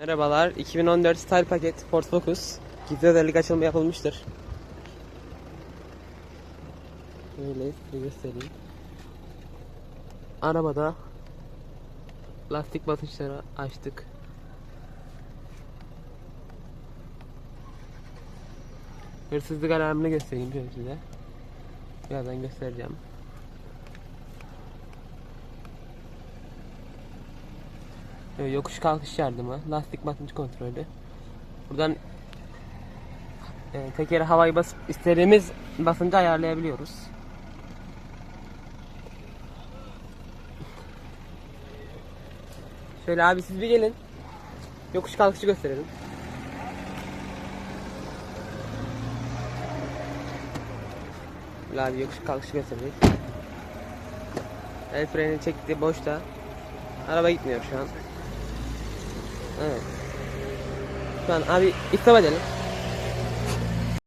Merhabalar. 2014 Style Paket Ford Focus. Gizli özellik açılımı yapılmıştır. Böyle size göstereyim. Arabada lastik basınçları açtık. Hırsızlık alarmını göstereyim şöyle size. Birazdan göstereceğim. Yokuş kalkış yardımı, lastik basınç kontrolü. Buradan e, tekeri havayı basıp istediğimiz basıncı ayarlayabiliyoruz. Şöyle abi siz bir gelin. Yokuş kalkışı gösterelim. Abi yokuş kalkışı gösterdik. El freni çekti boşta. Araba gitmiyor şu an. Evet. Şu an abi istop edelim.